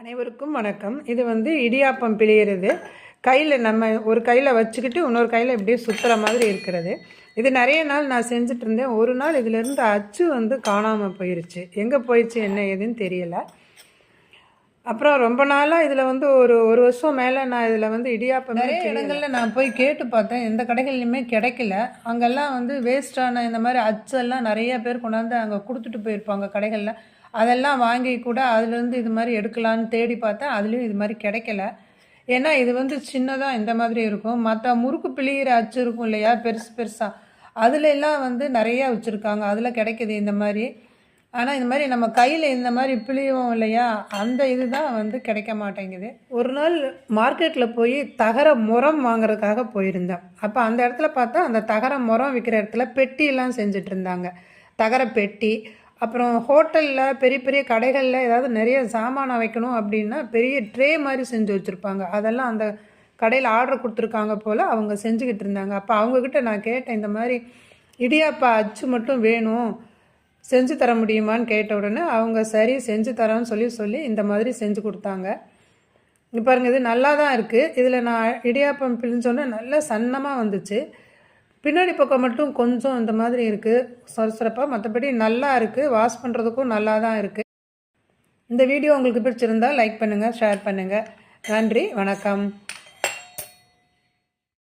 அனைவருக்கும் வணக்கம். இது வந்து இடியாப்பம் பிழியிறது. கையில் நம்ம ஒரு கையில் வச்சுக்கிட்டு இன்னொரு கையில் இப்படியே சுற்றுற மாதிரி இருக்கிறது. இது நிறைய நாள் நான் செஞ்சுட்டு இருந்தேன். ஒரு நாள் இதிலிருந்து அச்சு வந்து காணாமல் போயிருச்சு. எங்கே போயிடுச்சு என்ன ஏதுன்னு தெரியல. அப்புறம் ரொம்ப நாளாக இதில் வந்து ஒரு ஒரு வருஷம் மேலே நான் இதில் வந்து இடியாப்பம் நிறைய இடங்களில் நான் போய் கேட்டு பார்த்தேன். எந்த கடைகள்லையுமே கிடைக்கல. அங்கெல்லாம் வந்து வேஸ்டான இந்த மாதிரி அச்செல்லாம் நிறைய பேர் கொண்டாந்து அங்கே கொடுத்துட்டு போயிருப்பாங்க கடைகளில். அதெல்லாம் வாங்கி கூட அதுலேருந்து இது மாதிரி எடுக்கலான்னு தேடி பார்த்தேன் அதுலேயும் இது மாதிரி கிடைக்கல. ஏன்னா இது வந்து சின்னதாக இந்த மாதிரி இருக்கும். மற்ற முறுக்கு பிழிகிற அச்சு இருக்கும் இல்லையா? பெருசு பெருசாக அதில் எல்லாம் வந்து நிறையா வச்சுருக்காங்க. அதில் கிடைக்கிது இந்த மாதிரி. ஆனால் இந்த மாதிரி நம்ம கையில் இந்த மாதிரி பிழிவோம் இல்லையா? அந்த இதுதான் வந்து கிடைக்க மாட்டேங்குது. ஒரு நாள் மார்க்கெட்டில் போய் தகர முறம் வாங்குறதுக்காக போயிருந்தேன். அப்போ அந்த இடத்துல பார்த்தா அந்த தகர முறம் விற்கிற இடத்துல பெட்டியெல்லாம் செஞ்சுட்டு இருந்தாங்க. தகர பெட்டி அப்புறம் ஹோட்டலில் பெரிய பெரிய கடைகளில் ஏதாவது நிறைய சாமானை வைக்கணும் அப்படின்னா பெரிய ட்ரே மாதிரி செஞ்சு வச்சுருப்பாங்க. அதெல்லாம் அந்த கடையில் ஆர்டர் கொடுத்துருக்காங்க போல் அவங்க செஞ்சுக்கிட்டு இருந்தாங்க. அப்போ அவங்கக்கிட்ட நான் கேட்டேன் இந்த மாதிரி இடியாப்பா அச்சு மட்டும் வேணும் செஞ்சு தர முடியுமான்னு? கேட்ட உடனே அவங்க சரி செஞ்சு தரேன்னு சொல்லி சொல்லி இந்த மாதிரி செஞ்சு கொடுத்தாங்க. இப்போ பாருங்க இது நல்லா தான் இருக்குது இதில் நான் இடியாப்பம் பிழிஞ்சோன்னே நல்லா சன்னமாக வந்துச்சு. பின்னாடி பக்கம் மட்டும் கொஞ்சம் இந்த மாதிரி இருக்குது சொரசொரப்பாக மற்றபடி நல்லா இருக்குது வாஷ் பண்ணுறதுக்கும் நல்லா தான் இருக்குது இந்த வீடியோ உங்களுக்கு பிடிச்சிருந்தால் லைக் பண்ணுங்கள் ஷேர் பண்ணுங்கள் நன்றி வணக்கம்.